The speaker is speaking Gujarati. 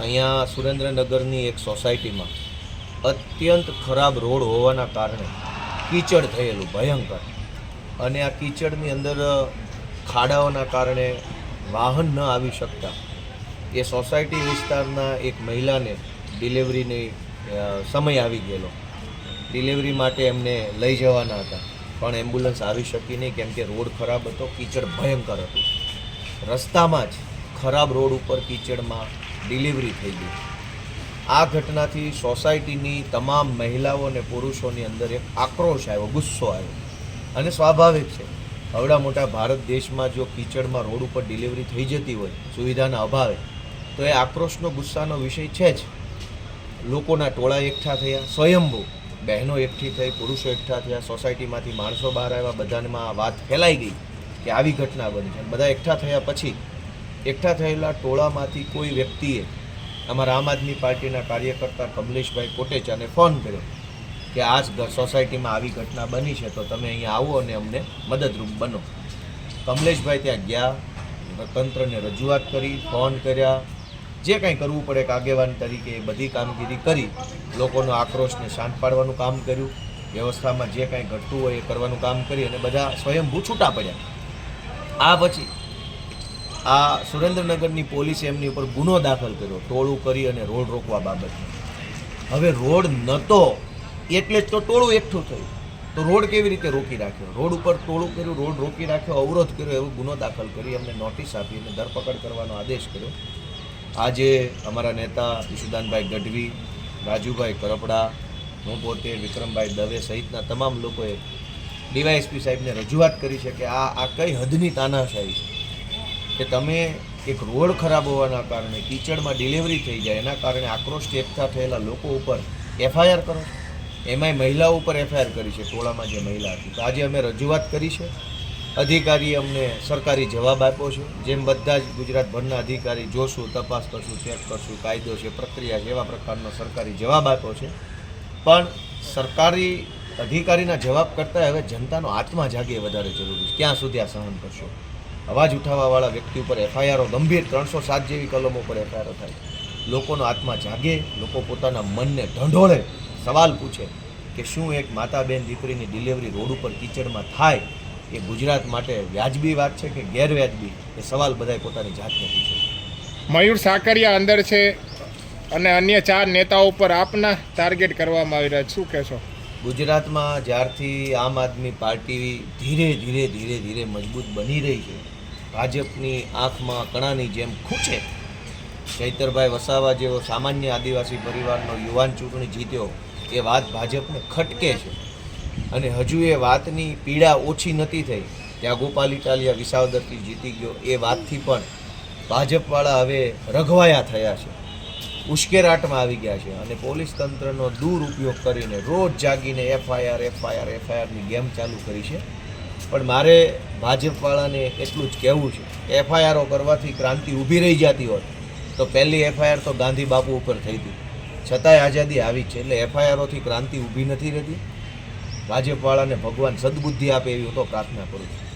અહીંયા સુરેન્દ્રનગરની એક સોસાયટીમાં અત્યંત ખરાબ રોડ હોવાના કારણે કીચડ થયેલું, ભયંકર. અને આ કીચડની અંદર ખાડાઓના કારણે વાહન ન આવી શકતા. એ સોસાયટી વિસ્તારના એક મહિલાને ડિલિવરીની સમય આવી ગયેલો. ડિલિવરી માટે એમને લઈ જવાના હતા. પણ એમ્બ્યુલન્સ આવી શકી નહીં કેમ કે રોડ ખરાબ હતો, કીચડ ભયંકર હતું. રસ્તામાં જ ખરાબ રોડ ઉપર કીચડમાં ડિલિવરી થઈ ગઈ. આ ઘટનાથી સોસાયટીની તમામ મહિલાઓ અને પુરુષોની અંદર એક આક્રોશ આવ્યો, ગુસ્સો આવ્યો. અને સ્વાભાવિક છે, હવડા મોટા ભારત દેશમાં જો કીચડમાં રોડ ઉપર ડિલિવરી થઈ જતી હોય, સુવિધાના અભાવે, તો એ આક્રોશનો, ગુસ્સાનો વિષય છે જ. લોકોના ટોળા એકઠા થયા, સ્વયંભૂ. બહેનો એકઠી થઈ, પુરુષો એકઠા થયા, સોસાયટીમાંથી માણસો બહાર આવ્યા, બધામાં વાત ફેલાઈ ગઈ કે આવી ઘટના બની છે. બધા એકઠા થયા પછી એકઠા થયેલા ટોળામાંથી કોઈ વ્યક્તિએ અમારા આમ આદમી પાર્ટીના કાર્યકર્તા કમલેશભાઈ કોટેચાને ફોન કર્યો કે આ સોસાયટીમાં આવી ઘટના બની છે તો તમે અહીંયા આવો અને અમને મદદરૂપ બનો. કમલેશભાઈ ત્યાં ગયા, તંત્રને રજૂઆત કરી, ફોન કર્યા. જે કાંઈ કરવું પડે એક આગેવાન તરીકે એ બધી કામગીરી કરી, લોકોનો આક્રોશને શાંત પાડવાનું કામ કર્યું. વ્યવસ્થામાં જે કાંઈ ઘટતું હોય એ કરવાનું કામ કરી અને બધા સ્વયંભૂ છૂટા પડ્યા. આ પછી આ સુરેન્દ્રનગરની પોલીસે એમની ઉપર ગુનો દાખલ કર્યો, ટોળું કરી અને રોડ રોકવા બાબત હવે રોડ નહોતો એટલે જ તો ટોળું એકઠું થયું. તો રોડ કેવી રીતે રોકી રાખ્યો? રોડ ઉપર ટોળું કર્યું, રોડ રોકી રાખ્યો, અવરોધ કર્યો, એવો ગુનો દાખલ કરી એમને નોટિસ આપી અને ધરપકડ કરવાનો આદેશ કર્યો. આજે અમારા નેતા ઈશુદાનભાઈ ગઢવી, રાજુભાઈ કરપડા, હું પોતે, વિક્રમભાઈ દવે સહિતના તમામ લોકોએ ડીવાયએસપી સાહેબને રજૂઆત કરી છે કે આ આ કઈ હદની તાનાશાહી છે? કે તમે એક રોડ ખરાબ હોવાના કારણે કીચડમાં ડિલિવરી થઈ જાય, એના કારણે આક્રોશથી એકઠા થયેલા લોકો ઉપર એફઆઈઆર કરો એમાંય મહિલાઓ ઉપર એફઆઈઆર કરી છે, ટોળામાં જે મહિલા હતી. તો આજે અમે રજૂઆત કરી છે. અધિકારીએ અમને સરકારી જવાબ આપ્યો છે. જેમ બધા જ ગુજરાતભરના અધિકારી જોશું, તપાસ કરશું, ચેક કરશું, કાયદો છે, પ્રક્રિયા છે, એવા પ્રકારનો સરકારી જવાબ આપ્યો છે. પણ સરકારી અધિકારીના જવાબ કરતાં હવે જનતાનો આત્મા જાગે વધારે જરૂરી છે. ક્યાં સુધી આ સહન કરશો? અવાજ ઉઠાવવાવાળા વ્યક્તિ ઉપર એફઆઈઆરો ગંભીર ત્રણસો સાત જેવી કલમો પર એફઆઈઆરો થાય. લોકોનો આત્મા જાગે લોકો પોતાના મનને ઢંઢોળે. સવાલ પૂછે કે શું એક માતા બેન દીકરીની ડિલિવરી રોડ ઉપર કિચડમાં થાય? એ ગુજરાત માટે વ્યાજબી વાત છે કે ગેરવ્યાજબી? એ સવાલ બધાએ પોતાની જાતને પૂછે. મયુર સાકરિયા અંદર છે અને અન્ય ચાર નેતાઓ પર આપના ટાર્ગેટ કરવામાં આવી રહ્યા શું કહેશો? ગુજરાતમાં જ્યારથી આમ આદમી પાર્ટી ધીરે ધીરે ધીરે ધીરે મજબૂત બની રહી છે ભાજપની આંખમાં કણાની જેમ ખૂંચે. ચૈતરભાઈ વસાવા જેવો સામાન્ય આદિવાસી પરિવારનો યુવાન ચૂંટણી જીત્યો. એ વાત ભાજપને ખટકે છે. અને હજુ એ વાતની પીડા ઓછી નથી થઈ. ત્યાં ગોપાલ ઇટાલિયા વિસાવદરથી જીતી ગયો એ વાતથી પણ ભાજપવાળા હવે રઘવાયા થયા છે. ઉશ્કેરાટમાં આવી ગયા છે અને પોલીસ તંત્રનો દુરુપયોગ કરીને રોજ જાગીને એફઆઈઆર એફઆઈઆર એફઆઈઆરની ગેમ ચાલુ કરી છે. પણ મારે ભાજપવાળાને એટલું જ કહેવું છે કે એફઆઈઆરો કરવાથી ક્રાંતિ ઊભી રહી જતી હોત તો પહેલી એફઆઈઆર તો ગાંધી બાપુ ઉપર થઈ હતી. છતાંય આઝાદી આવી છે, એટલે એફઆઈઆરોથી ક્રાંતિ ઊભી નથી રહેતી. ભાજપવાળાને ભગવાન સદબુદ્ધિ આપે એવી હું તો પ્રાર્થના કરું છું.